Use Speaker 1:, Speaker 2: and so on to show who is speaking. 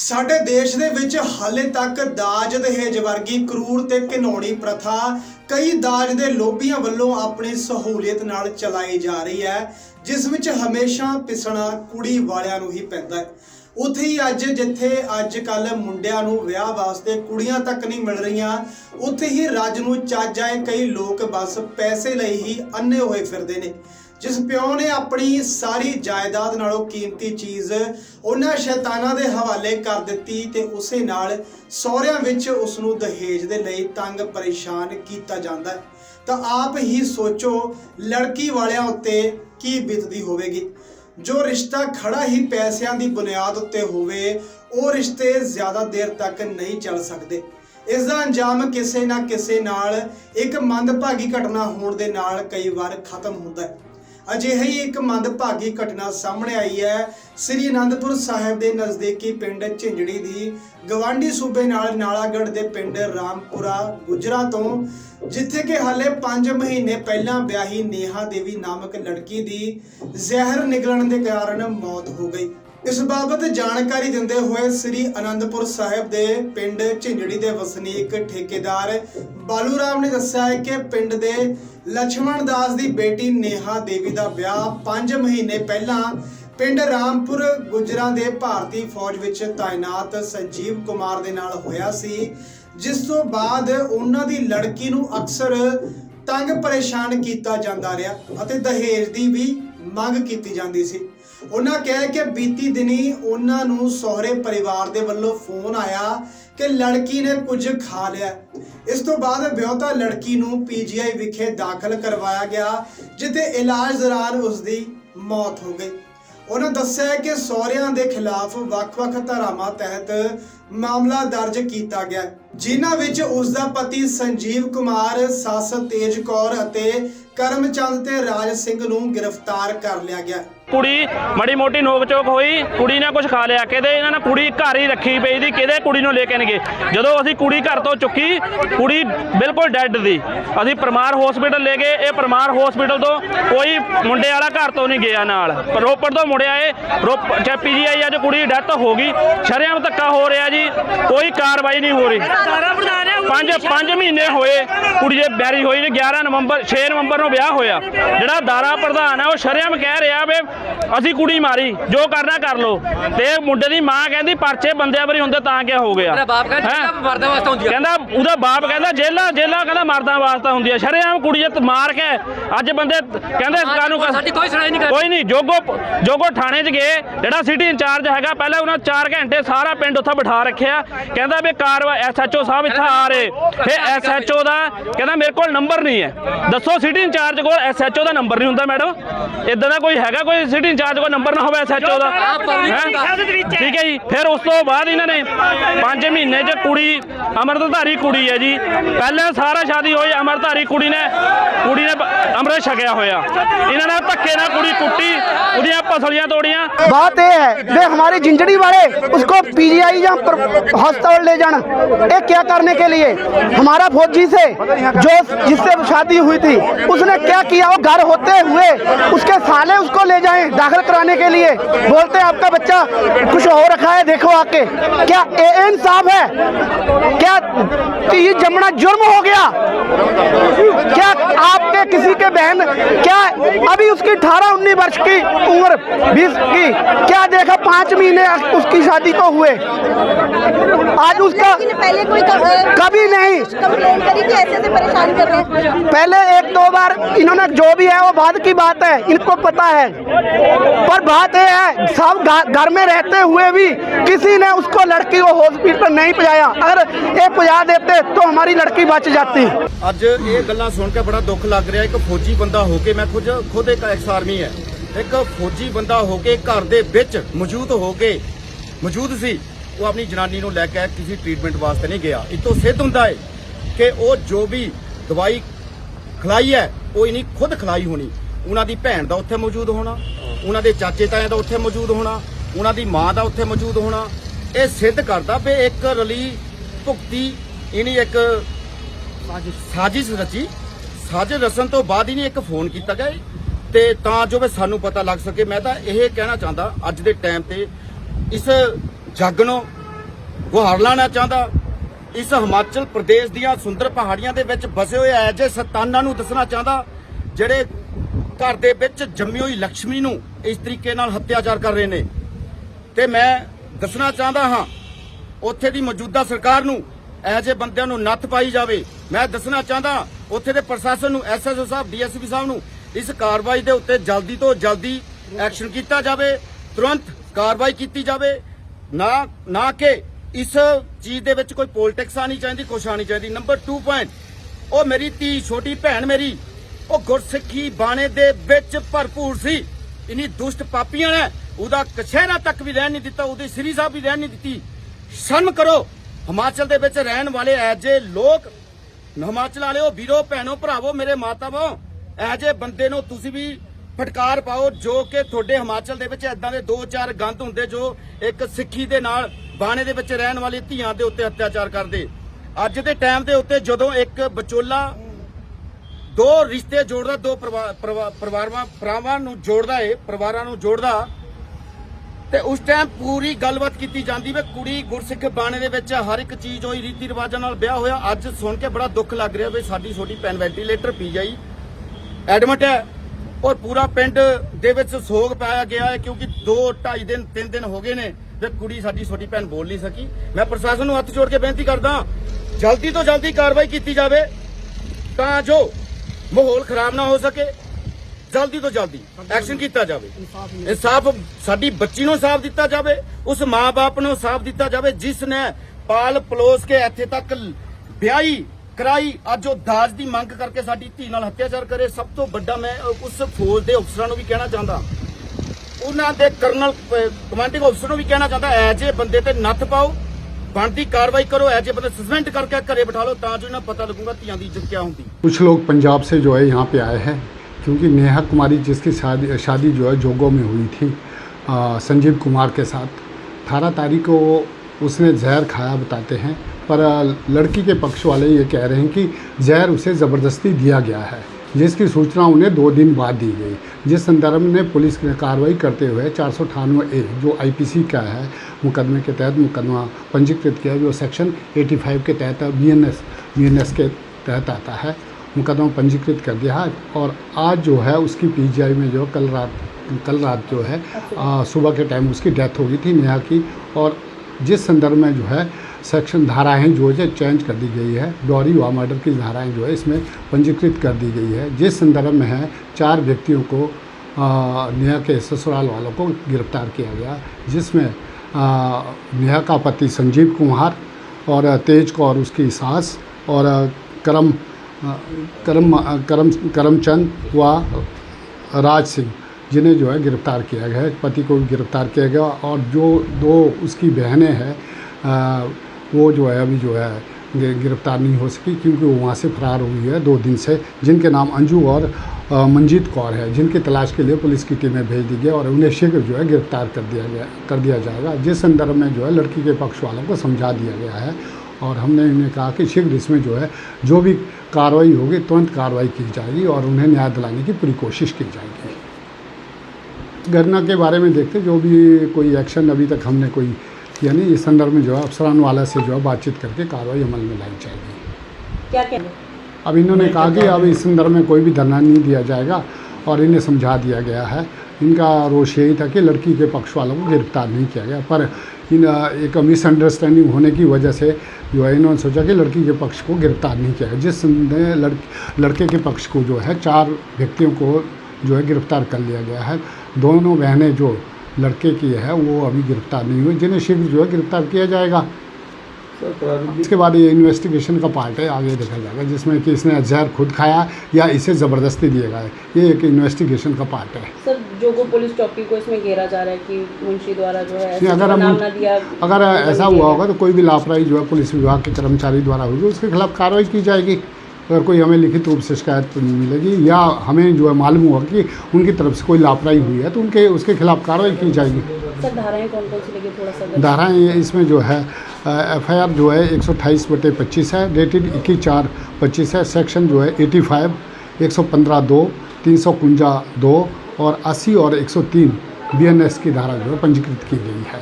Speaker 1: ਸਾਡੇ ਦੇਸ਼ ਦੇ ਵਿੱਚ ਹਾਲੇ ਤੱਕ ਦਾਜ ਦਹੇਜ ਵਰਗੀ ਕਰੂਰ ਤੇ ਘਿਨੌਣੀ ਪ੍ਰਥਾ ਕਈ ਦਾਜ ਦੇ ਲੋਭੀਆਂ ਵੱਲੋਂ ਆਪਣੀ ਸਹੂਲੀਅਤ ਨਾਲ ਚਲਾਈ ਜਾ ਰਹੀ ਹੈ, ਜਿਸ ਵਿੱਚ ਹਮੇਸ਼ਾ ਪਿਸਣਾ ਕੁੜੀ ਵਾਲਿਆਂ ਨੂੰ ਹੀ ਪੈਂਦਾ ਹੈ। ਉੱਥੇ ਹੀ ਅੱਜ, ਜਿੱਥੇ ਅੱਜ ਕੱਲ ਮੁੰਡਿਆਂ ਨੂੰ ਵਿਆਹ ਵਾਸਤੇ ਕੁੜੀਆਂ ਤੱਕ ਨਹੀਂ ਮਿਲ ਰਹੀਆਂ, ਉੱਥੇ ਹੀ ਰੱਜ ਨੂੰ ਚੱਜ ਆਏ ਕਈ ਲੋਕ ਬਸ ਪੈਸੇ ਲਈ ਹੀ ਅੰਨੇ ਹੋਏ ਫਿਰਦੇ ਨੇ। ਜਿਸ ਪਿਓ ਨੇ ਆਪਣੀ ਸਾਰੀ ਜਾਇਦਾਦ ਨਾਲੋਂ ਕੀਮਤੀ ਚੀਜ਼ ਉਹਨਾਂ ਸ਼ੈਤਾਨਾਂ ਦੇ ਹਵਾਲੇ ਕਰ ਦਿੱਤੀ ਤੇ ਉਸੇ ਨਾਲ ਸਹੁਰਿਆਂ ਵਿੱਚ ਉਸ ਨੂੰ ਦਹੇਜ ਦੇ ਲਈ ਤੰਗ ਪਰੇਸ਼ਾਨ ਕੀਤਾ ਜਾਂਦਾ ਹੈ। ਤਾਂ ਆਪ ਹੀ ਸੋਚੋ, ਲੜਕੀ ਵਾਲਿਆਂ ਉੱਤੇ ਕੀ ਬੀਤਦੀ ਹੋਵੇਗੀ? ਜੋ ਰਿਸ਼ਤਾ ਖੜਾ ਹੀ ਪੈਸਿਆਂ ਦੀ ਬੁਨਿਆਦ ਉੱਤੇ ਹੋਵੇ, ਉਹ ਰਿਸ਼ਤੇ ਜ਼ਿਆਦਾ ਦੇਰ ਤੱਕ ਨਹੀਂ ਚੱਲ ਸਕਦੇ। ਇਸ ਦਾ ਅੰਜਾਮ ਕਿਸੇ ਨਾ ਕਿਸੇ ਨਾਲ ਇੱਕ ਮੰਦਭਾਗੀ ਘਟਨਾ ਹੋਣ ਦੇ ਨਾਲ ਕਈ ਵਾਰ ਖਤਮ ਹੁੰਦਾ ਹੈ। ਅਜਿਹੀ ਇੱਕ ਮੰਦਭਾਗੀ ਘਟਨਾ ਸਾਹਮਣੇ ਆਈ ਹੈ। ਸ੍ਰੀ ਅਨੰਦਪੁਰ ਸਾਹਿਬ ਦੇ ਨਜ਼ਦੀਕੀ ਪਿੰਡ ਝਿੰਜੜੀ ਦੀ ਗਵਾਂਢੀ ਸੂਬੇ ਨਾਲ ਨਾਲਾਗੜ੍ਹ ਦੇ ਪਿੰਡ ਰਾਮਪੁਰਾ ਗੁਜਰਾ ਤੋਂ, ਜਿੱਥੇ ਕਿ ਹਾਲੇ 5 ਮਹੀਨੇ ਪਹਿਲਾਂ ਵਿਆਹੀ ਨੇਹਾ ਦੇਵੀ ਨਾਮਕ ਲੜਕੀ ਦੀ ਜ਼ਹਿਰ ਨਿਕਲਣ ਦੇ ਕਾਰਨ ਮੌਤ ਹੋ ਗਈ। ਇਸ ਬਾਬਤ ਜਾਣਕਾਰੀ ਦਿੰਦੇ ਹੋਏ ਸ੍ਰੀ ਅਨੰਦਪੁਰ ਸਾਹਿਬ ਦੇ ਪਿੰਡ ਝਿੰਜੜੀ ਦੇ ਵਸਨੀਕ ਠੇਕੇਦਾਰ ਬਾਲੂ ਰਾਮ ਨੇ ਦੱਸਿਆ ਹੈ ਕਿ ਪਿੰਡ ਦੇ ਲక్ష్మణ ਦਾਸ ਦੀ ਬੇਟੀ ਨੇਹਾ ਦੇਵੀ ਦਾ ਵਿਆਹ 5 ਮਹੀਨੇ ਪਹਿਲਾਂ ਪਿੰਡ ਰਾਮਪੁਰ ਗੁਜਰਾਂ ਦੇ ਭਾਰਤੀ ਫੌਜ ਵਿੱਚ ਤਾਇਨਾਤ ਸੰਜੀਵ ਕੁਮਾਰ ਦੇ ਨਾਲ ਹੋਇਆ ਸੀ, ਜਿਸ ਤੋਂ ਬਾਅਦ ਉਹਨਾਂ ਦੀ ਲੜਕੀ ਨੂੰ ਅਕਸਰ ਤੰਗ ਪਰੇਸ਼ਾਨ ਕੀਤਾ ਜਾਂਦਾ ਰਿਹਾ ਅਤੇ ਦਹੇਜ ਦੀ ਵੀ ਮੰਗ ਕੀਤੀ ਜਾਂਦੀ ਸੀ। ਉਹਨਾਂ ਕਿਹਾ ਕਿ ਬੀਤੀ ਦਿਨੀ ਉਹਨਾਂ ਨੂੰ ਸਹੁਰੇ ਪਰਿਵਾਰ ਦੇ ਵੱਲੋਂ ਫੋਨ ਆਇਆ ਕਿ ਲੜਕੀ ਨੇ ਕੁਝ ਖਾ ਲਿਆ। ਇਸ ਤੋਂ ਬਾਅਦ ਵਿਆਹੁਤਾ ਲੜਕੀ ਨੂੰ ਪੀਜੀਆਈ ਵਿਖੇ ਦਾਖਲ ਕਰਵਾਇਆ ਗਿਆ, ਜਿੱਥੇ ਇਲਾਜ ਦੌਰਾਨ ਉਸ ਦੀ ਮੌਤ ਹੋ ਗਈ। ਉਹਨਾਂ ਦੱਸਿਆ ਕਿ ਸਹੁਰਿਆਂ ਦੇ ਖਿਲਾਫ ਵੱਖ-ਵੱਖ ਧਾਰਾਵਾਂ ਤਹਿਤ ਮਾਮਲਾ ਦਰਜ ਕੀਤਾ ਗਿਆ। ਜਿਨ੍ਹਾਂ ਵਿੱਚ ਉਸ ਦਾ ਪਤੀ ਸੰਜੀਵ ਕੁਮਾਰ, ਸੱਸ ਤੇਜ ਕੌਰ ਅਤੇ ਕਰਮਚੰਦ ਤੇ ਰਾਜ ਸਿੰਘ ਨੂੰ ਗ੍ਰਿਫਤਾਰ ਕਰ ਲਿਆ ਗਿਆ।
Speaker 2: ਕੁੜੀ ਮੜੀ ਮੋਟੀ ਨੋਕ ਚੋਕ ਹੋਈ, ਕੁੜੀ ਨੇ ਕੁਝ ਖਾ ਲਿਆ, ਕਿਤੇ ਇਹਨਾਂ ਨੇ ਕੁੜੀ ਘਰ ਹੀ ਰੱਖੀ ਪਈ ਦੀ ਕਿਤੇ ਕੁੜੀ ਨੂੰ ਲੈ ਕੇ ਨਗੇ ਜਦੋਂ ਅਸੀਂ ਕੁੜੀ ਘਰ ਤੋਂ ਚੁੱਕੀ, ਕੁੜੀ ਬਿਲਕੁਲ ਡੈੱਡ ਦੀ ਅਸੀਂ ਪਰਮਾਰ ਹਸਪੀਟਲ ਲੈ ਗਏ, ਇਹ ਪਰਮਾਰ ਹਸਪੀਟਲ ਤੋਂ ਕੋਈ ਮੁੰਡੇ ਵਾਲਾ ਘਰ ਤੋਂ ਨਹੀਂ ਗਿਆ ਨਾਲ। ਰੋਪੜ ਤੋਂ ਮੁੜਿਆ ਇਹ, ਰੋਪ ਚਾ ਪੀਜੀਆਈ ਅੱਜ ਕੁੜੀ ਡੈਥ ਹੋ ਗਈ, ਸ਼ਰੇਆਮ ਧੱਕਾ ਹੋ ਰਿਹਾ ਜੀ, ਕੋਈ ਕਾਰਵਾਈ ਨਹੀਂ ਹੋ ਰਹੀ। ਪੰਜ ਪੰਜ ਮਹੀਨੇ ਹੋਏ, ਕੁੜੀ ਦੇ ਬੈਰੀ ਹੋਈ ਨੇ 11 ਨਵੰਬਰ 6 ਨਵੰਬਰ ਨੂੰ ਵਿਆਹ ਹੋਇਆ। ਜਿਹੜਾ ਦਾਰਾ ਪ੍ਰਧਾਨ ਹੈ ਉਹ ਸ਼ਰੇਆਮ ਕਹਿ ਰਿਹਾ ਵੇ ਅਸੀਂ ਕੁੜੀ ਮਾਰੀ ਜੋ ਕਰਨਾ ਕਰ ਲੋ ਤੇ ਮੁੰਡੇ ਦੀ ਮਾਂ ਕਹਿੰਦੀ ਪਰਚੇ ਬੰਦਿਆਂ ਵਰੀ ਹੁੰਦੇ ਤਾਂ ਕਿਆ ਹੋ ਗਿਆ।
Speaker 3: ਮੇਰਾ ਬਾਪ ਕਹਿੰਦਾ
Speaker 2: ਹੈਂ?
Speaker 3: ਜਿਹੜਾ ਮਰਦਾਂ ਵਾਸਤੇ ਹੁੰਦੀ ਆ।
Speaker 2: ਕਹਿੰਦਾ ਉਹਦਾ ਬਾਪ ਕਹਿੰਦਾ ਜੇਲਾ ਜੇਲਾ ਕਹਿੰਦਾ ਮਰਦਾਂ ਵਾਸਤਾ ਹੁੰਦੀ ਆ। ਸ਼ਰੇਆਮ ਕੁੜੀ ਤੇ ਮਾਰ ਕੇ ਅੱਜ ਬੰਦੇ ਕਹਿੰਦੇ ਕਾਨੂੰ
Speaker 3: ਸਾਡੀ ਕੋਈ ਸੁਣਾਈ ਨਹੀਂ
Speaker 2: ਕੋਈ ਨਹੀਂ ਜੋਗੋ ਜੋਗੋ ਥਾਣੇ 'ਚ ਗਏ। ਜਿਹੜਾ ਸਿਟੀ ਇੰਚਾਰਜ ਹੈਗਾ ਪਹਿਲਾਂ ਉਹਨਾਂ 4 ਘੰਟੇ ਸਾਰਾ ਪਿੰਡ ਉੱਥੇ ਬਿਠਾ ਰੱਖਿਆ। ਕਹਿੰਦਾ ਵੀ ਕਾਰਵਾਈ ਐਸਐਚਓ ਸਾਹਿਬ ਇੱਥੇ ਆ ਰਹੇ। ਫਿਰ ਐਸਐਚਓ ਦਾ ਕਹਿੰਦਾ ਮੇਰੇ ਕੋਲ ਨੰਬਰ ਨਹੀਂ ਹੈ। ਦੱਸੋ ਸਿਟੀ ਇੰਚਾਰਜ ਕੋਲ ਐਸਐਚਓ ਦਾ ਨੰਬਰ ਨਹੀਂ ਹੁੰਦਾ ਮੈਡਮ ਇਦਾਂ ਦਾ ਕੋਈ ਹੈਗਾ ਕੋਈ ਸਿਟੀ ਇੰਚਾਰਜ ਕੋਲ ਨੰਬਰ ਨਾ ਹੋਵੇ ਐਸਐਚਓ ਦਾ? ਠੀਕ ਹੈ ਜੀ। ਫਿਰ ਉਸ ਤੋਂ ਬਾਅਦ ਇਹਨਾਂ ਨੇ 5 ਮਹੀਨੇ 'ਚ ਕੁੜੀ ਅਮਰਤਧਾਰੀ ਕੁੜੀ ਹੈ ਜੀ। ਪਹਿਲਾਂ ਸਾਰਾ ਸ਼ਾਦੀ ਹੋਈ ਅਮਰਧਾਰੀ ਕੁੜੀ ਨੇ ਕੁੜੀ ਨੇ ਅੰਮ੍ਰਿਤ ਛਕਿਆ ਹੋਇਆ। ਇਹਨਾਂ ਨੇ ਧੱਕੇ ਨਾਲ ਕੁੜੀ ਕੁੱਟੀ। सड़ियाँ तोड़िया
Speaker 4: बात यह है, वे हमारी झिंझड़ी वाले, उसको पीजीआई या हॉस्पिटल ले जाना। ये क्या करने के लिए? हमारा फौजी से, जो जिससे शादी हुई थी, उसने क्या किया? वो घर होते हुए, उसके साले उसको ले जाए दाखिल कराने के लिए। बोलते आपका बच्चा कुछ हो रखा है, देखो आके। क्या ए इंसाफ है? क्या ये जमना जुर्म हो गया? क्या आपके किसी के बहन, क्या अभी उसकी अठारह, उन्नीस वर्ष की उम्र बीस की क्या देखा पाँच महीने उसकी शादी को हुए आज उसका
Speaker 5: लेकिन पहले कोई क-
Speaker 4: कभी नहीं
Speaker 5: कंप्लेन करी कि ऐसे ऐसे परेशान कर रहे हैं
Speaker 4: पहले एक दो बार इन्होंने जो भी है वो बाद की बात है इनको पता है पर बात ये है सब घ- घर में रहते हुए भी किसी ने उसको लड़की को हॉस्पिटल नहीं पहुंचाया अगर ये पहुंचा देते तो हमारी लड़की बच जाती
Speaker 6: ਅੱਜ ਇਹ ਗੱਲਾਂ ਸੁਣ ਕੇ ਬੜਾ ਦੁੱਖ ਲੱਗ ਰਿਹਾ ਇੱਕ ਫੌਜੀ ਬੰਦਾ ਹੋ ਕੇ ਮੈਂ ਖੁਦ ਖੁਦ ਇੱਕ ਐਕਸ ਆਰਮੀ ਹੈ ਇੱਕ ਫੌਜੀ ਬੰਦਾ ਹੋ ਕੇ ਘਰ ਦੇ ਵਿੱਚ ਮੌਜੂਦ ਹੋ ਕੇ ਮੌਜੂਦ ਸੀ। ਉਹ ਆਪਣੀ ਜਨਾਨੀ ਨੂੰ ਲੈ ਕੇ ਕਿਸੇ ਟ੍ਰੀਟਮੈਂਟ ਵਾਸਤੇ ਨਹੀਂ ਗਿਆ। ਇਤੋਂ ਸਿੱਧ ਹੁੰਦਾ ਹੈ ਕਿ ਉਹ ਜੋ ਵੀ ਦਵਾਈ ਖਲਾਈ ਹੈ, ਉਹ ਇਨੀ ਖੁਦ ਖਲਾਈ ਹੋਣੀ। ਉਹਨਾਂ ਦੀ ਭੈਣ ਦਾ ਉੱਥੇ ਮੌਜੂਦ ਹੋਣਾ, ਉਹਨਾਂ ਦੇ ਚਾਚੇ ਤਾਇਆਂ ਦਾ ਉੱਥੇ ਮੌਜੂਦ ਹੋਣਾ, ਉਹਨਾਂ ਦੀ ਮਾਂ ਦਾ ਉੱਥੇ ਮੌਜੂਦ ਹੋਣਾ। ਇਹ ਸਿੱਧ ਕਰਦਾ ਵੀ ਇੱਕ ਰਲੀ ਭੁਗਤੀ ਇਨੀ ਇੱਕ ਸਾਜ਼ਿਸ਼ ਰਚੀ। ਸਾਜ਼ਿਸ਼ ਰਚਣ ਤੋਂ ਬਾਅਦ ਹੀ ਨਹੀਂ ਇੱਕ ਫੋਨ ਕੀਤਾ ਗਿਆ। ਤੇ ਤਾਂ ਜੋ ਵੀ ਸਾਨੂੰ ਪਤਾ ਲੱਗ ਸਕੇ, ਮੈਂ ਤਾਂ ਇਹ ਕਹਿਣਾ ਚਾਹੁੰਦਾ, ਅੱਜ ਦੇ ਟਾਈਮ ਤੇ ਇਸ ਜੱਗ ਨੂੰ ਗੁਹਾਰ ਲਾਣਾ ਚਾਹੁੰਦਾ, ਇਸ ਹਿਮਾਚਲ ਪ੍ਰਦੇਸ਼ ਦੀਆਂ ਸੁੰਦਰ ਪਹਾੜੀਆਂ ਦੇ ਵਿੱਚ ਵਸੇ ਹੋਏ ਐਜੇ ਸਤਾਨਾਂ ਨੂੰ ਦੱਸਣਾ ਚਾਹੁੰਦਾ, ਜਿਹੜੇ ਘਰ ਦੇ ਵਿੱਚ ਜੰਮੀ ਹੋਈ ਲక్ష్ਮੀ ਨੂੰ ਇਸ ਤਰੀਕੇ ਨਾਲ ਹੱਤਿਆਚਾਰ ਕਰ ਰਹੇ ਨੇ। ਤੇ ਮੈਂ ਦੱਸਣਾ ਚਾਹੁੰਦਾ ਹਾਂ, ਉੱਥੇ ਦੀ ਮੌਜੂਦਾ ਸਰਕਾਰ ਨੂੰ ਇਹੋ ਜਿਹੇ ਬੰਦਿਆਂ ਨੂੰ ਨੱਥ ਪਾਈ ਜਾਵੇ। ਮੈਂ ਦੱਸਣਾ ਚਾਹੁੰਦਾ, ਉੱਥੇ ਦੇ ਪ੍ਰਸ਼ਾਸਨ ਨੂੰ ਐਸਐਸਓ ਸਾਹਿਬ ਡੀਐਸਪੀ ਸਾਹਿਬ ਨੂੰ ਇਸ ਕਾਰਵਾਈ ਦੇ ਉੱਤੇ ਜਲਦੀ ਤੋਂ ਜਲਦੀ ਐਕਸ਼ਨ ਕੀਤਾ ਜਾਵੇ, ਤੁਰੰਤ ਕਾਰਵਾਈ ਕੀਤੀ ਜਾਵੇ। ਨਾ ਨਾ ਕਿ ਇਸ ਚੀਜ਼ ਦੇ ਵਿੱਚ ਕੋਈ ਪੋਲਿਟਿਕਸ ਆਣੀ ਚਾਹੀਦੀ, ਕੁਛ ਆਣੀ ਚਾਹੀਦੀ। ਨੰਬਰ 2 ਪੁਆਇੰਟ ਉਹ ਮੇਰੀ ਧੀ, ਛੋਟੀ ਭੈਣ ਮੇਰੀ, ਉਹ ਗੁਰਸਿੱਖੀ ਬਾਣੇ ਦੇ ਵਿੱਚ ਭਰਪੂਰ ਸੀ। ਇਨੀ ਦੁਸ਼ਟ ਪਾਪੀਆਂ ਨੇ, ਉਹਦਾ ਕਛਹਿਰਾ ਤੱਕ ਵੀ ਰਹਿਣ ਨਹੀਂ ਦਿੱਤਾ, ਉਹਦੇ ਸ੍ਰੀ ਸਾਹਿਬ ਵੀ ਰਹਿਣ ਨਹੀਂ ਦਿੱਤੀ। ਸ਼ਰਮ ਕਰੋ, ਹਿਮਾਚਲ ਦੇ ਵਿੱਚ ਰਹਿਣ ਵਾਲੇ ਐਜੇ ਲੋਕ, ਹਿਮਾਚਲ ਵਾਲਿਓ ਵੀਰੋ, ਭੈਣੋ, ਭਰਾਵੋ, ਮੇਰੇ ਮਾਤਾਵੋ ਐਜੇ ਬੰਦੇ ਨੂੰ ਤੁਸੀਂ ਵੀ ਫਟਕਾਰ ਪਾਓ, ਜੋ ਕਿ ਤੁਹਾਡੇ ਹਿਮਾਚਲ ਦੇ ਵਿੱਚ ਐਦਾਂ ਦੇ ਦੋ ਚਾਰ ਗੰਦ ਹੁੰਦੇ ਜੋ ਇੱਕ ਸਿੱਖੀ ਦੇ ਨਾਲ ਬਾਣੇ ਦੇ ਵਿੱਚ ਰਹਿਣ ਵਾਲੀ ਧੀਆਂ ਦੇ ਉੱਤੇ ਅਤਿਆਚਾਰ ਕਰਦੇ। ਅੱਜ ਦੇ ਟਾਈਮ ਦੇ ਉੱਤੇ ਜਦੋਂ ਇੱਕ ਵਿਚੋਲਾ ਦੋ ਰਿਸ਼ਤੇ ਜੋੜਦਾ, ਦੋ ਪਰਿਵਾ- ਪਰਿਵਾਰਾਂ ਭਰਾਵਾਂ ਨੂੰ ਜੋੜਦਾ ਏ, ਪਰਿਵਾਰਾਂ ਨੂੰ ਜੋੜਦਾ, ਤੇ ਉਸ ਟਾਈਮ ਪੂਰੀ ਗੱਲਬਾਤ ਕੀਤੀ ਜਾਂਦੀ ਵੇ, ਕੁੜੀ ਗੁਰਸਿੱਖ ਬਾਣੇ ਦੇ ਵਿੱਚ ਹਰ ਇੱਕ ਚੀਜ਼ ਹੋਈ ਰੀਤੀ ਰਿਵਾਜਾਂ ਨਾਲ ਵਿਆਹ ਹੋਇਆ। ਅੱਜ ਸੁਣ ਕੇ ਬੜਾ ਦੁੱਖ ਲੱਗ ਰਿਹਾ ਵੀ ਸਾਡੀ ਛੋਟੀ ਪੈਨ ਵੈਂਟੀਲੇਟਰ ਪੀ ਜਾਈ। ਐਡਮਿਟ ਹੈ ਔਰ ਪੂਰਾ ਪਿੰਡ ਦੇ ਵਿੱਚ ਸੋਗ ਪਾਇਆ ਗਿਆ ਹੈ ਕਿਉਂਕਿ 2 2.5 ਦਿਨ 3 ਦਿਨ ਹੋ ਗਏ ਨੇ ਤੇ ਕੁੜੀ ਸਾਡੀ, ਛੋਟੀ ਭੈਣ ਬੋਲ ਨਹੀਂ ਸਕੀ। ਮੈਂ ਪ੍ਰਸ਼ਾਸਨ ਨੂੰ ਹੱਥ ਜੋੜ ਕੇ ਬੇਨਤੀ ਕਰਦਾ ਜਲਦੀ ਤੋਂ ਜਲਦੀ ਕਾਰਵਾਈ ਕੀਤੀ ਜਾਵੇ ਤਾਂ ਜੋ ਮਾਹੌਲ ਖਰਾਬ ਨਾ ਹੋ ਸਕੇ। ਜਲਦੀ ਤੋਂ ਜਲਦੀ ਐਕਸ਼ਨ ਕੀਤਾ ਜਾਵੇ। ਇਨਸਾਫ ਸਾਡੀ ਬੱਚੀ ਨੂੰ ਇਨਸਾਫ ਦਿੱਤਾ ਜਾਵੇ, ਉਸ ਮਾਂ-ਬਾਪ ਨੂੰ ਇਨਸਾਫ ਦਿੱਤਾ ਜਾਵੇ, ਜਿਸ ਨੇ ਪਾਲ ਪਲੋਸ ਕੇ ਇੱਥੇ ਤੱਕ ਵਿਆਹੀ ਕਰਾਈ ਅੱਜ ਉਹ ਦਾਜ ਦੀ ਮੰਗ ਕਰਕੇ ਸਾਡੀ ਧੀ ਨਾਲ ਅਤਿਆਚਾਰ ਕਰੇ ਸਭ ਤੋਂ ਵੱਡਾ ਮੈਂ ਉਸ ਫੌਜ ਦੇ ਅਫਸਰਾਂ ਨੂੰ ਵੀ ਕਹਿਣਾ ਚਾਹੁੰਦਾ ਉਹਨਾਂ ਦੇ ਕਰਨਲ ਕਮਾਂਡਿੰਗ ਅਫਸਰ ਨੂੰ ਵੀ ਕਹਿਣਾ ਚਾਹੁੰਦਾ ਐਜ ਏ ਬੰਦੇ ਤੇ ਨੱਥ ਪਾਓ ਬਣਦੀ ਕਾਰਵਾਈ ਕਰੋ ਐਜ ਏ ਬੰਦੇ ਸਸਪੈਂਡ ਕਰਕੇ ਘਰੇ ਬਿਠਾ ਲਓ ਤਾਂ ਜੋ ਇਹਨਾਂ ਨੂੰ ਪਤਾ ਲੱਗੂਗਾ ਧੀਆਂ ਦੀ ਇੱਜ਼ਤ क्या ਹੁੰਦੀ
Speaker 3: कुछ लोग पंजाब से जो है यहाँ पे आए हैं क्योंकि नेहा कुमारी जिसकी शादी शादी जो है जोगो में हुई थी आ, संजीव कुमार के साथ अठारह तारीख को उसने जहर खाया बताते हैं पर लड़की के पक्ष वाले ये कह रहे हैं कि जहर उसे ज़बरदस्ती दिया गया है, जिसकी सूचना उन्हें दो दिन बाद दी गई। जिस संदर्भ में पुलिस ने कार्रवाई करते हुए चार सौ अठानवे ए, जो आईपीसी का है, मुकदमे के तहत मुकदमा पंजीकृत किया जो सेक्शन 85 के तहत B N S B N S के तहत आता है, मुकदमा पंजीकृत कर दिया है। और आज जो है, उसकी पीजीआई में जो कल रात कल रात जो है सुबह के टाइम उसकी डेथ हो गई थी नेहा की। और जिस संदर्भ में जो है सेक्शन धाराएँ जो है चेंज कर दी गई है। डॉरी व मर्डर की धाराएँ जो है इसमें पंजीकृत कर दी गई है। जिस संदर्भ में है, चार व्यक्तियों को नेहा के ससुराल वालों को गिरफ़्तार किया गया, जिसमें नेहा का पति संजीव कुमार और तेज कौर उसकी सास और करम करम करम, करमचंद व राज सिंह, जिन्हें जो है गिरफ़्तार किया गया है। पति को गिरफ़्तार किया गया और जो दो उसकी बहनें हैं वो जो है, अभी जो है गिरफ़्तार नहीं हो सकी क्योंकि वो वहाँ से फरार हुई है दो दिन से, जिनके नाम अंजू और मंजीत कौर है, जिनकी तलाश के लिए पुलिस की टीमें भेज दी गई और उन्हें शीघ्र जो है गिरफ़्तार कर दिया गया, कर दिया जाएगा। जिस संदर्भ में जो है लड़की के पक्ष वालों को समझा दिया गया है और हमने इन्हें कहा कि शीघ्र इसमें जो है, जो भी कार्रवाई होगी, तुरंत कार्रवाई की जाएगी और उन्हें न्याय दिलाने की पूरी कोशिश की जाएगी। घटना के बारे में देखते, जो भी कोई एक्शन अभी तक हमने कोई किया नहीं इस संदर्भ में जो है अफसरान वाला से जो है बातचीत करके कार्रवाई अमल में लाई जाएगी
Speaker 5: क्या कहना
Speaker 3: अब इन्होंने कहा कि अब इस संदर्भ में कोई भी धरना नहीं दिया जाएगा और इन्हें समझा दिया गया है। इनका रोष यही था कि लड़की के पक्ष वालों को गिरफ़्तार नहीं किया गया पर इन एक मिसअंडरस्टैंडिंग होने की वजह से जो है इन्होंने सोचा कि लड़की के पक्ष को गिरफ़्तार नहीं किया गया। जिस ने लड़, लड़के के पक्ष को जो है चार व्यक्तियों को जो है गिरफ़्तार कर लिया गया है। दोनों बहनें जो लड़के की है वो अभी गिरफ़्तार नहीं हुई जिन्हें शीघ्र जो है गिरफ़्तार किया जाएगा। इसके बाद ये इन्वेस्टिगेशन का पार्ट है आगे देखा जाएगा जिसमें कि इसने जहर खुद खाया या इसे ज़बरदस्ती दिया गया है ये एक इन्वेस्टिगेशन का पार्ट है।
Speaker 7: सर जोगो पुलिस चौकी को इसमें घेरा जा रहा है कि मुंशी द्वारा जो है
Speaker 3: नहीं, अगर हम अगर ऐसा हुआ होगा तो कोई भी लापरवाही जो है पुलिस विभाग के कर्मचारी द्वारा होगी उसके खिलाफ कार्रवाई की जाएगी। अगर कोई हमें लिखित रूप से शिकायत नहीं मिलेगी या हमें जो है मालूम हुआ कि उनकी तरफ़ से कोई लापरवाही हुई है तो उनके उसके खिलाफ कार्रवाई की जाएगी।
Speaker 7: सर धाराएँ कौन कौन सी लगी? थोड़ा सा अगर-
Speaker 3: इसमें जो है एफ़ आई आर जो है एक सौ अट्ठाईस बटे पच्चीस है डेटेड इक्कीस चार पच्चीस है सेक्शन जो है एटी फाइव एक सौ पंद्रह दो तीन सौ कुंजा दो और अस्सी और एक सौ तीन बी एन एस की धारा जो है पंजीकृत की गई है।